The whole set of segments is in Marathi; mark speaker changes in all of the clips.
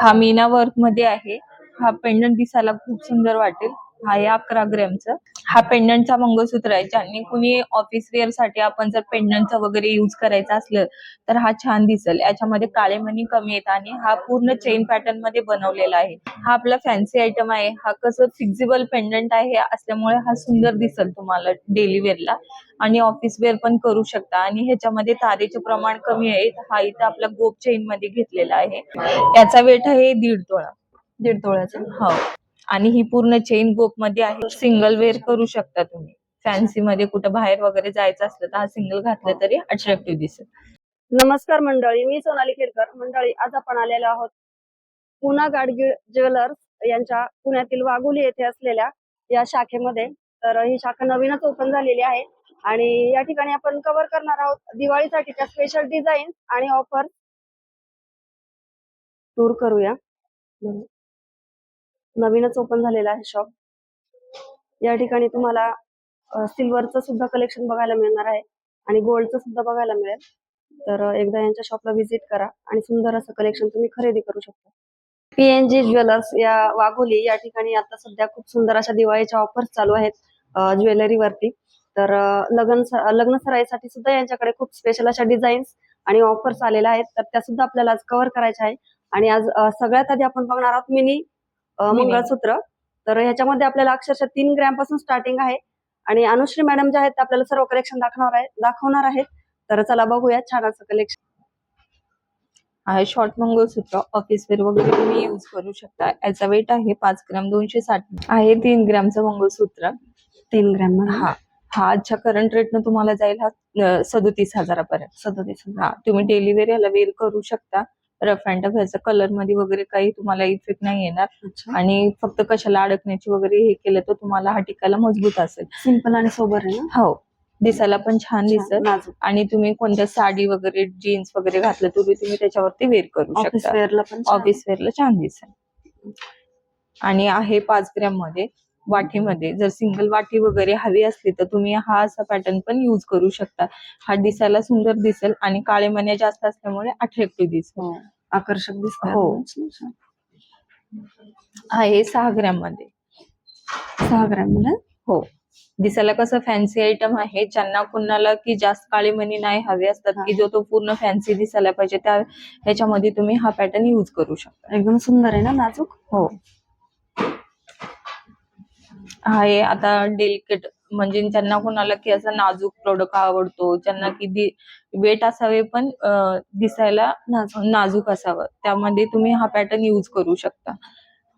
Speaker 1: हा मीना वर्कमध्ये आहे. हा पेंडंट दिसायला खूप सुंदर वाटेल. हा आहे अकरा ग्रॅमचा. हा पेंडंटचा मंगळसूत्र आहे ज्यांनी कुणी ऑफिस वेअरसाठी आपण जर पेंडंटचा वगैरे युज करायचा असलं तर हा छान दिसेल. याच्यामध्ये काळे मणी कमी येत आणि हा पूर्ण चेन पॅटर्नमध्ये बनवलेला आहे. हा आपला फॅन्सी आयटम आहे. हा कसं फिक्झिबल पेंडंट आहे असल्यामुळे हा सुंदर दिसेल तुम्हाला डेली वेअरला आणि ऑफिस वेअर पण करू शकता. आणि ह्याच्यामध्ये तारेचे प्रमाण कमी आहे हा इथं आपला गोप चेन मध्ये घेतलेला आहे. याचा वेट आहे दीड तोळा.
Speaker 2: दीड तोळ्याचा.
Speaker 1: हो. आणि ही पूर्ण चेन गोपमध्ये आहे. सिंगल वेअर करू शकता तुम्ही. फॅन्सी मध्ये कुठं बाहेर वगैरे जायचं असलं तर हा सिंगल घातला तरी अट्रॅक्टिव्ह दिसेल.
Speaker 2: नमस्कार मंडळी मी सोनाली खेरकर. मंडळी आज आपण आलेलो आहोत पुना गाडगीळ ज्वेलर्स यांच्या पुण्यातील वाघोली येथे असलेल्या या शाखेमध्ये. तर ही शाखा नवीनच ओपन झालेली आहे आणि या ठिकाणी आपण कव्हर करणार आहोत दिवाळीसाठीच्या स्पेशल डिझाईन आणि ऑफर टूर करूया. नवीनच ओपन झालेला आहे शॉप या ठिकाणी तुम्हाला सिल्वरचं सुद्धा कलेक्शन बघायला मिळणार आहे आणि गोल्डचं सुद्धा बघायला मिळेल. तर एकदा यांच्या शॉपला व्हिजिट करा आणि सुंदर असं कलेक्शन तुम्ही खरेदी करू शकता. पीएनजी ज्वेलर्स या वाघोली या ठिकाणी आता सध्या खूप सुंदर अशा दिवाळीच्या ऑफर्स चालू आहेत ज्वेलरी वरती. तर लग्न स- लग्न सराईसाठी सुद्धा यांच्याकडे खूप स्पेशल अशा डिझाईन्स आणि ऑफर्स आलेल्या आहेत. तर त्या सुद्धा आपल्याला आज कव्हर करायच्या आहे. आणि आज सगळ्यात आधी आपण बघणार आहोत मिनी मंगळसूत्र. तर ह्याच्यामध्ये आपल्याला अक्षरशः तीन ग्रॅमपासून स्टार्टिंग आहे. आणि अनुश्री मॅडम ज्या आहेत आपल्याला सर्व कलेक्शन दाखवणार आहे दाखवणार आहेत. तर चला बघूया छान असं कलेक्शन
Speaker 1: हा शॉर्ट मंगळसूत्र ऑफिस वेअर वगैरे तुम्ही युज करू शकता. याचा वेट आहे पाच ग्राम दोनशे साठ. आहे तीन ग्रामचं मंगळसूत्र.
Speaker 2: तीन ग्रॅम
Speaker 1: हा. हा आजच्या करंट रेटनं तुम्हाला जाईल हा सदोतीस हजारापर्यंत.
Speaker 2: सदतीस
Speaker 1: हा तुम्ही डेली वेअर याला वेअर करू शकता. रफ अँड टफ ह्याचा कलरमध्ये वगैरे काही तुम्हाला इफेक्ट नाही येणार. आणि फक्त कशाला अडकण्याची वगैरे हे केलं तर तुम्हाला हा टिकायला मजबूत असेल.
Speaker 2: सिंपल आणि सोबर आहे ना?
Speaker 1: हो. दिसायला पण छान दिसेल
Speaker 2: नाजूक.
Speaker 1: आणि तुम्ही कोणत्या साडी वगैरे जीन्स वगैरे घातलं तरी तुम्ही त्याच्यावरती वेअर करू
Speaker 2: ऑफिस
Speaker 1: शकता. ऑफिस वेअरला छान. दिसेल. आणि आहे पाच ग्रॅममध्ये वाटीमध्ये. जर सिंगल वाटी वगैरे हवी असली तर तुम्ही हा असा पॅटर्न पण युज करू शकता. हा दिसायला सुंदर दिसेल आणि काळे मण्या जास्त असल्यामुळे अट्रॅक्टिव्ह दिसेल.
Speaker 2: हो. आकर्षक दिसत
Speaker 1: हो. आहे सहा ग्रॅममध्ये
Speaker 2: सहा ग्रॅममध्ये
Speaker 1: हो. दिसायला कसं फॅन्सी आयटम आहे. ज्यांना कुणाला की जास्त काळे मणी नाही हवे असतात की जो तो पूर्ण फॅन्सी दिसायला पाहिजे त्या ह्याच्यामध्ये तुम्ही हा पॅटर्न युज करू शकता.
Speaker 2: एकदम सुंदर आहे ना नाजूक?
Speaker 1: हो. आहे आता डेलिकेट म्हणजे ज्यांना कोणाला की असं नाजूक प्रोडक्ट आवडतो ज्यांना की वेट असावे पण दिसायला
Speaker 2: नाजूक
Speaker 1: नाजूक असावं. त्यामध्ये तुम्ही हा पॅटर्न युज करू शकता.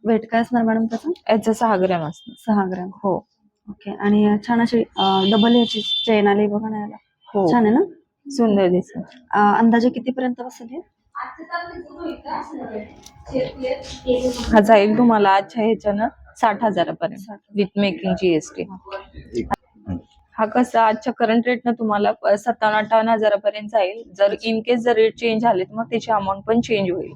Speaker 2: वेट काय असणार मॅडम त्याचं?
Speaker 1: याचं सहा ग्रॅम असणार
Speaker 2: सहा ग्रॅम
Speaker 1: हो.
Speaker 2: ओके आणि छान अशी डबल ह्याची चेन आली बघा ना याला.
Speaker 1: हो.
Speaker 2: छान आहे ना?
Speaker 1: सुंदर दिसेल
Speaker 2: अं, अंदाजे किती पर्यंत बसेल हे?
Speaker 1: हा जाईल तुम्हाला आजच्या ह्याच्यानं. साठ हजारापर्यंत. विथ मेकिंग जीएसटी हा. कसा आजच्या करंट रेटनं तुम्हाला सत्तावन्न अठ्ठावन्न हजारापर्यंत जाईल. जर इन केस जर रेट चेंज झाले तर मग त्याची अमाऊंट पण चेंज होईल.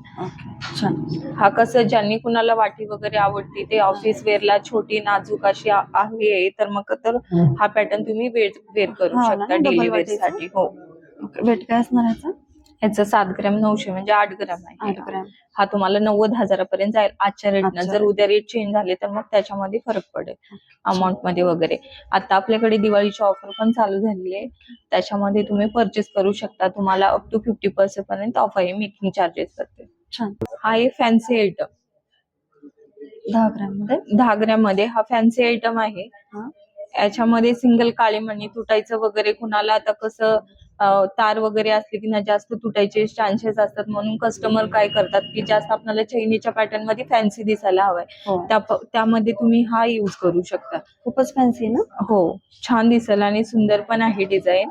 Speaker 1: हा कसं ज्यांनी कुणाला वाटी वगैरे आवडते ते ऑफिस वेअरला छोटी नाजूक अशी आहे तर मग तर हा पॅटर्न तुम्ही वेअर वेअर करू
Speaker 2: हा
Speaker 1: शकता डेली वेअर. साठी. हो.
Speaker 2: वेट काय असणार ह्याचं
Speaker 1: सात ग्रॅम नऊशे म्हणजे आठ ग्रॅम आहे
Speaker 2: आठ ग्रॅम.
Speaker 1: हा तुम्हाला नव्वद हजारापर्यंत जाईल. आजच्या रेटनं जर उद्या रेट चेंज झाले तर मग त्याच्यामध्ये फरक पडेल. अमाऊंटमध्ये वगैरे. आता आपल्याकडे दिवाळीची ऑफर पण चालू झालेली आहे. त्याच्यामध्ये तुम्ही परचेस करू शकता. तुम्हाला अप टू फिफ्टी पर्सेंट पर्यंत ऑफ आहे. मेकिंग चार्जेस वरती.
Speaker 2: छान.
Speaker 1: हा एक फॅन्सी आयटम
Speaker 2: दहा ग्रॅममध्ये?
Speaker 1: दहा ग्रॅममध्ये. हा फॅन्सी आयटम आहे.
Speaker 2: हा.
Speaker 1: याच्यामध्ये सिंगल काळे मणी तुटायचं वगैरे कुणाला आता कसं तार वगैरे असले की ना जास्त तुटायचे चान्सेस असतात. म्हणून कस्टमर काय करतात की जास्त आपल्याला चैनीच्या पॅटर्नमध्ये फॅन्सी दिसायला हवाय.
Speaker 2: हो.
Speaker 1: त्या त्यामध्ये तुम्ही हा युज करू शकता.
Speaker 2: खूपच फॅन्सी ना?
Speaker 1: हो. छान दिसेल आणि सुंदर पण आहे डिझाईन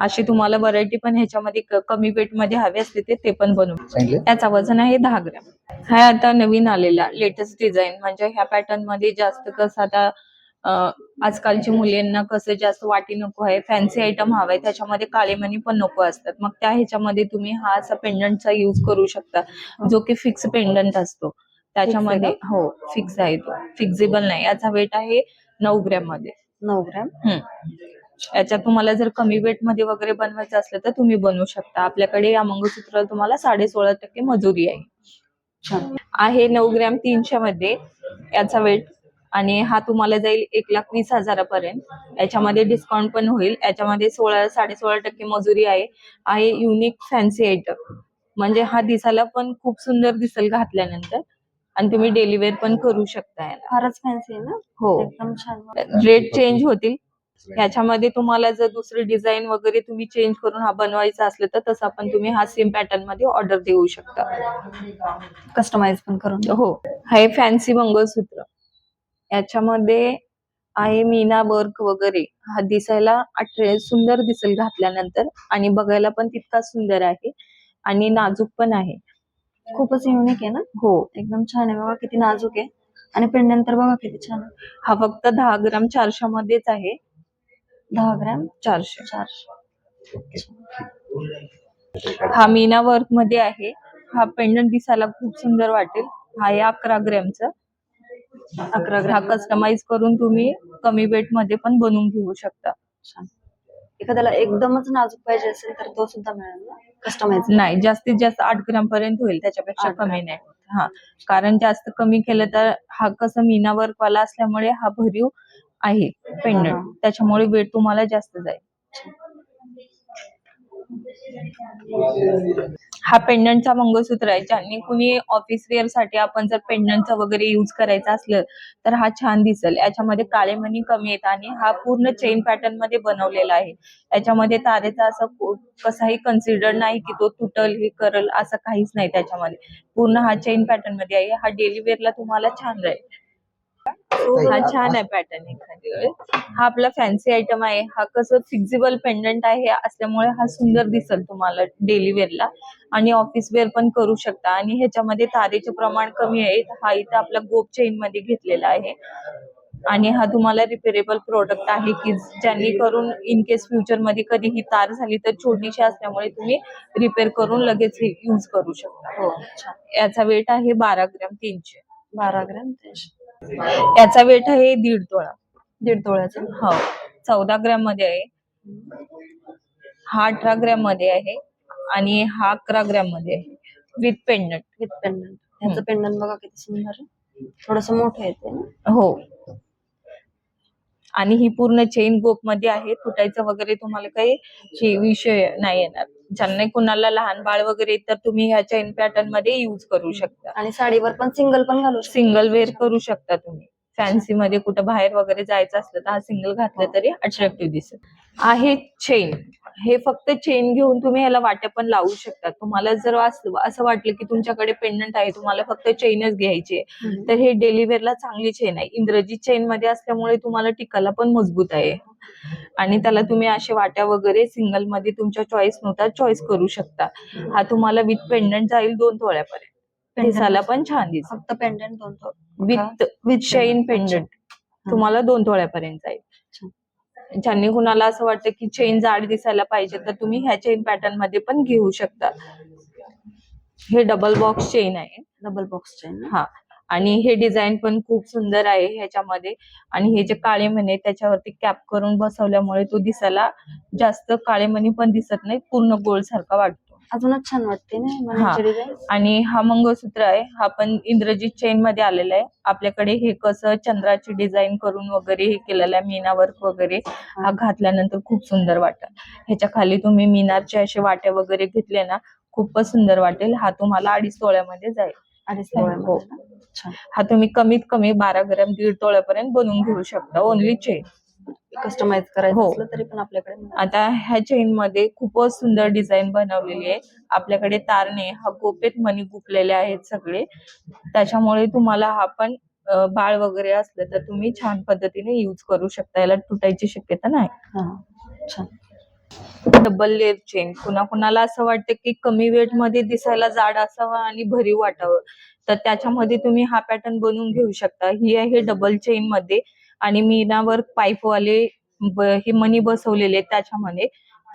Speaker 1: अशी तुम्हाला व्हरायटी पण ह्याच्यामध्ये क- कमी वेटमध्ये हवे असते ते ते पण बनवू
Speaker 3: सांगितलं
Speaker 1: त्याचा वजन आहे दहा ग्रॅम. हा आता नवीन आलेला लेटेस्ट डिझाईन म्हणजे ह्या पॅटर्नमध्ये जास्त कसं आता अं, आजकालच्या मुलींना कसं जास्त वाटी नको आहे फॅन्सी आयटम हवाय त्याच्यामध्ये काळे मणी पण नको असतात. मग त्या ह्याच्यामध्ये तुम्ही हा असा पेंडंटचा युज करू शकता जो की फिक्स पेंडंट असतो. त्याच्यामध्ये हो फिक्स आहे तो. फिक्झिबल नाही. याचा वेट आहे नऊ ग्रॅममध्ये.
Speaker 2: नऊ ग्रॅम.
Speaker 1: याच्यात तुम्हाला जर कमी वेटमध्ये वगैरे बनवायचं असलं तर तुम्ही बनवू शकता. आपल्याकडे या मंगळसूत्राला तुम्हाला साडे सोळा टक्के मजुरी आहे. आहे नऊ ग्रॅम तीनशे मध्ये. याचा वेट आणि हा तुम्हाला जाईल एक लाख वीस हजारापर्यंत. याच्यामध्ये डिस्काउंट पण होईल. याच्यामध्ये सोळा साडे सोळा टक्के मजुरी आहे. आहे युनिक फॅन्सी आयटम म्हणजे हा दिसायला पण खूप सुंदर दिसेल घातल्यानंतर. आणि तुम्ही डेली वेअर पण करू शकता याला.
Speaker 2: फारच फॅन्सी आहे ना?
Speaker 1: हो.
Speaker 2: एकदम छान.
Speaker 1: रेट चेंज होतील. ह्याच्यामध्ये तुम्हाला जर दुसरी डिझाईन वगैरे तुम्ही चेंज करून हा बनवायचा असलं तर तसा पण तुम्ही हा सेम पॅटर्नमध्ये ऑर्डर देऊ शकता.
Speaker 2: कस्टमाइज पण करून
Speaker 1: हो. हे फॅन्सी मंगळसूत्र. याच्यामध्ये आहे मीना वर्क वगैरे. हा दिसायला अट्रे सुंदर दिसेल घातल्यानंतर. आणि बघायला पण तितका सुंदर आहे. आणि नाजूक पण आहे.
Speaker 2: खूपच युनिक आहे ना?
Speaker 1: हो.
Speaker 2: एकदम छान आहे. बघा किती नाजूक आहे. आणि पेंडंट तर बघा किती छान आहे.
Speaker 1: हा फक्त दहा ग्राम चारशे मध्येच आहे.
Speaker 2: दहा ग्रॅम?
Speaker 1: चारशे.
Speaker 2: चारशे.
Speaker 1: हा मीना वर्कमध्ये आहे. हा पेंडंट दिसायला खूप सुंदर वाटेल. हा आहे अकरा ग्रॅमचा.
Speaker 2: अकरा
Speaker 1: हा
Speaker 2: ग्रॅम
Speaker 1: कस्टमाइज करून तुम्ही कमी वेटमध्ये पण बनवून घेऊ शकता.
Speaker 2: छान. एखाद्याला एकदमच नाजूक पाहिजे असेल तर तो सुद्धा मिळेल ना? कस्टमाइज
Speaker 1: नाही जास्तीत जास्त आठ ग्राम पर्यंत होईल त्याच्यापेक्षा
Speaker 2: आठ
Speaker 1: कमी नाही. हा कारण जास्त कमी केलं तर हा कसं मीना वर्क वाला असल्यामुळे हा भरीव आहे
Speaker 2: हा.
Speaker 1: पेंडंट त्याच्यामुळे वेट तुम्हाला जास्त जाईल. हा पेंडंटचा मंगळसूत्र आहे ज्यांनी कुणी ऑफिस वेअरसाठी आपण जर पेंडंटचा वगैरे युज करायचा असलं तर हा छान दिसेल. याच्यामध्ये काळे मणी कमी येत आणि हा पूर्ण चेन पॅटर्नमध्ये बनवलेला आहे. याच्यामध्ये तारेचा असं कसाही कन्सिडर नाही की तो तुटल हे करल असं काहीच नाही त्याच्यामध्ये. पूर्ण हा चेन पॅटर्नमध्ये आहे. हा डेली वेअरला तुम्हाला छान राहील. हा. छान आहे पॅटर्न एखादी. वेळेस हा आपला फॅन्सी आयटम आहे. हा कसं फिक्झिबल पेंडंट आहे असल्यामुळे हा सुंदर दिसेल तुम्हाला डेली वेअरला आणि ऑफिस वेअर पण करू शकता. आणि ह्याच्यामध्ये तारेचे प्रमाण कमी आहे हा इथं आपला गोप चेन मध्ये घेतलेला आहे. आणि हा तुम्हाला रिपेरेबल प्रोडक्ट आहे की ज्यांनी करून इन केस फ्युचरमध्ये कधी ही तार झाली तर छोटीशी असल्यामुळे तुम्ही रिपेअर करून लगेच युज करू शकता.
Speaker 2: हो
Speaker 1: याचा वेट आहे बारा ग्रॅम तीनशे.
Speaker 2: बारा ग्रॅम तीनशे.
Speaker 1: याचा वेट आहे दीड तोळा.
Speaker 2: दीड तोळ्याचं.
Speaker 1: हो. चौदा ग्रॅममध्ये आहे. हा अठरा ग्रॅममध्ये आहे आणि हा अकरा ग्रॅममध्ये आहे. विथ पेंडंट
Speaker 2: विथ पेंडंट ह्याचं पेंडंट बघा किती सुंदर आहे. थोडस मोठं येते ना?
Speaker 1: हो. आणि ही पूर्ण चेन गोपमध्ये आहे. तुटायचं वगैरे तुम्हाला काही हे विषय नाही येणार. ज्यांना कुणाला लहान बाळ वगैरे तर तुम्ही ह्या चेन पॅटर्नमध्ये युज करू शकता.
Speaker 2: आणि साडीवर पण सिंगल पण घालू शकतो.
Speaker 1: सिंगल वेअर करू शकता तुम्ही. फॅन्सी मध्ये कुठं बाहेर वगैरे जायचं असलं तर हा सिंगल घातलं तरी अट्रॅक्टिव्ह दिसेल. आहे चेन हे फक्त चेन घेऊन तुम्ही ह्याला वाट्या पण लावू शकता. तुम्हाला जर असं असं वाटलं की तुमच्याकडे पेंडंट आहे तुम्हाला फक्त चेनच घ्यायची आहे. तर हे डेली वेअरला चांगली चेन आहे. इंद्रजीत चेन मध्ये असल्यामुळे तुम्हाला टिकायला पण मजबूत आहे. आणि त्याला तुम्ही असे वाट्या वगैरे सिंगलमध्ये तुमच्या चॉईसनुसार चॉईस करू शकता. हा तुम्हाला विथ पेंडंट जाईल दोन तोळ्यापर्यंत. दिसायला पण छान दिसेल.
Speaker 2: फक्त पेंडंट दोन
Speaker 1: विथ
Speaker 2: विथ
Speaker 1: शाईन पेंडंट तुम्हाला दोन तोळ्यापर्यंत जाईल. ज्यांनी कुणाला असं वाटतं की चेन जाड दिसायला पाहिजे तर तुम्ही ह्या चेन पॅटर्नमध्ये पण घेऊ शकता. हे डबल बॉक्स चेन आहे.
Speaker 2: डबल बॉक्स चेन
Speaker 1: हा. आणि हे डिझाईन पण खूप सुंदर आहे ह्याच्यामध्ये. आणि हे जे काळे मणी त्याच्यावरती कॅप करून बसवल्यामुळे तो दिसायला जास्त काळे मणी पण दिसत नाही पूर्ण गोल सारखा वाटतो.
Speaker 2: अजूनच छान वाटते ना
Speaker 1: हा.
Speaker 2: मण्याची डिझाईन
Speaker 1: आणि हा मंगळसूत्र आहे हा पण इंद्रजीत चेन मध्ये आलेला आहे आपल्याकडे हे कसं चंद्राची डिझाईन करून वगैरे हे केलेलं आहे मीना वर्क वगैरे हा घातल्यानंतर खूप सुंदर वाटेल ह्याच्या खाली तुम्ही मिनारचे असे वाट्या वगैरे घेतले ना खूपच सुंदर वाटेल हा तुम्हाला अडीच तोळ्यामध्ये जाईल
Speaker 2: अडीच
Speaker 1: हो.
Speaker 2: तोळ्यामध्ये ना? छान
Speaker 1: हा तुम्ही कमीत कमी बारा ग्रॅम दीड तोळ्यापर्यंत बनवून घेऊ शकता ओनली चेन
Speaker 2: कस्टमाइज करायचं
Speaker 1: हो.
Speaker 2: असलं तरी पण आपल्याकडे.
Speaker 1: आता ह्या चेन मध्ये खूपच सुंदर डिझाईन बनवलेली आहे. आपल्याकडे तारणे हा गोपेत मणी गुपलेले आहेत सगळे. त्याच्यामुळे तुम्हाला हा पण अं, बाळ वगैरे असलं तर तुम्ही छान पद्धतीने युज करू शकता. याला तुटायची शक्यता नाही.
Speaker 2: हा छान.
Speaker 1: डबल लेअर चेन कुणा कुणाला असं वाटतं की कमी वेटमध्ये दिसायला जाड असावं आणि भरीव वाटावं. तर त्याच्यामध्ये तुम्ही हा पॅटर्न बनवून घेऊ शकता. ही आहे डबल चेन मध्ये आणि मीनावर पाईप वाले ब- हे मनी बसवलेले आहेत त्याच्यामध्ये.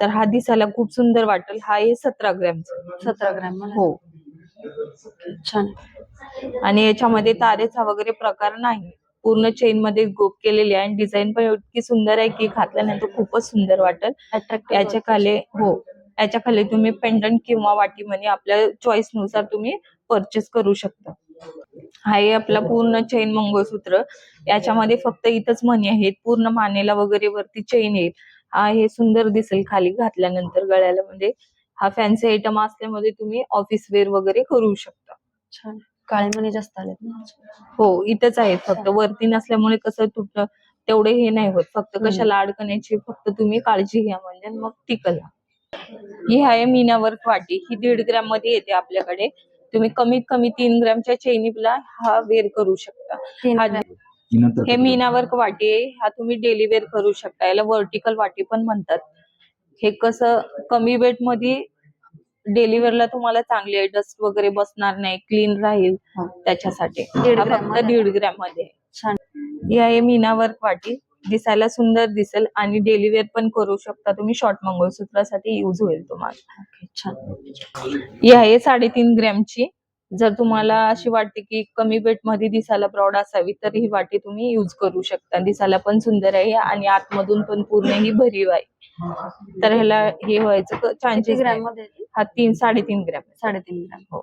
Speaker 1: तर हा दिसायला खूप सुंदर वाटेल. हा आहे सतरा ग्रॅमचा.
Speaker 2: सतरा ग्रॅम
Speaker 1: हो.
Speaker 2: छान.
Speaker 1: आणि याच्यामध्ये तारेचा वगैरे प्रकार नाही. पूर्ण चेन मध्ये गोप केलेली आहे आणि डिझाईन पण इतकी सुंदर आहे की घातल्यानंतर खूपच सुंदर वाटेल. याच्या खाली हो. याच्या खाली तुम्ही पेंडंट किंवा वाटी मनी आपल्या चॉईसनुसार तुम्ही परचेस करू शकता. हा आहे आपला पूर्ण चैन मंगळसूत्र. याच्यामध्ये फक्त इथंच मणी आहेत. पूर्ण मानेला वगैरे वरती चैन येईल हा हे सुंदर दिसेल खाली घातल्यानंतर गळ्याला. म्हणजे हा फॅन्सी आयटम असल्यामध्ये तुम्ही ऑफिस वेअर वगैरे करू शकता.
Speaker 2: छान. काळे मणी जास्त आलेत ना.
Speaker 1: हो इथंच आहेत. फक्त वरती नसल्यामुळे कसं तुटलं तेवढे हे नाही होत. फक्त. कशाला अडकण्याची फक्त तुम्ही काळजी घ्या म्हणजे मग टिकल. ही आहे मीना वर्क वाटी. ही दीड ग्रॅममध्ये येते आपल्याकडे. तुम्ही कमीत कमी तीन ग्रॅमच्या चैनीला हा वेअर करू शकता. हा हे मीना वर्क वाटी आहे हा तुम्ही डेली वेअर करू शकता. याला व्हर्टिकल वाटी पण म्हणतात. हे कसं कमी वेटमध्ये डेली वेअरला तुम्हाला चांगली आहे. डस्ट वगैरे बसणार नाही क्लीन राहील. त्याच्यासाठी.
Speaker 2: दीड ग्रॅम
Speaker 1: फक्त
Speaker 2: मध्ये?
Speaker 1: दीड ग्रॅममध्ये.
Speaker 2: छान.
Speaker 1: ही आहे मीना वर्क वाटी. दिसायला सुंदर दिसेल आणि डेली वेअर पण करू शकता. तुम्ही शॉर्ट मंगळसूत्रासाठी युज होईल तुम्हाला.
Speaker 2: छान.
Speaker 1: ही आहे साडेतीन ग्रॅमची. जर तुम्हाला अशी वाटते की कमी वेटमध्ये दिसायला ब्रॉड असावी तर ही वाटी तुम्ही युज करू शकता. दिसायला पण सुंदर आहे आणि आतमधून पण पूर्ण ही भरीव आहे. तर ह्याला हे व्हायचं चान्सेस
Speaker 2: ग्रॅम. मध्ये?
Speaker 1: हा तीन साडेतीन ग्रॅम.
Speaker 2: साडेतीन ग्रॅम.
Speaker 1: हो.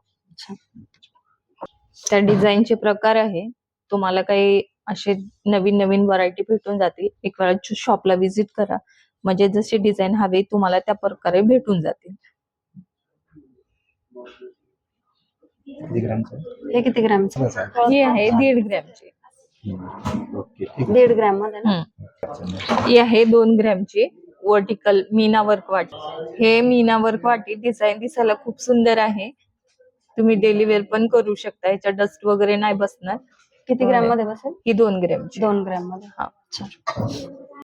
Speaker 1: त्या डिझाईनचे प्रकार आहे. तुम्हाला काही असे नवीन नवीन व्हरायटी भेटून जातील. एक वेळा शॉपला व्हिजिट करा. म्हणजे जसे डिझाईन हवे तुम्हाला त्या प्रकारे भेटून जातील.
Speaker 2: हे किती ग्रॅमचं.
Speaker 1: ही आहे दीड ग्रॅमची.
Speaker 2: दीड ग्रॅममध्ये ना.
Speaker 1: ही आहे दोन ग्रॅमची. वर्टिकल मीना वर्क वाटी. हे मीना वर्क वाटी डिझाईन दिसायला खूप सुंदर आहे. तुम्ही डेली वेअर पण करू शकता. याच्या डस्ट वगैरे नाही बसणार.
Speaker 2: किती ग्रॅममध्ये बसेल?
Speaker 1: ही दोन ग्रॅमची.
Speaker 2: दोन ग्रॅममध्ये.
Speaker 1: हा.
Speaker 2: छान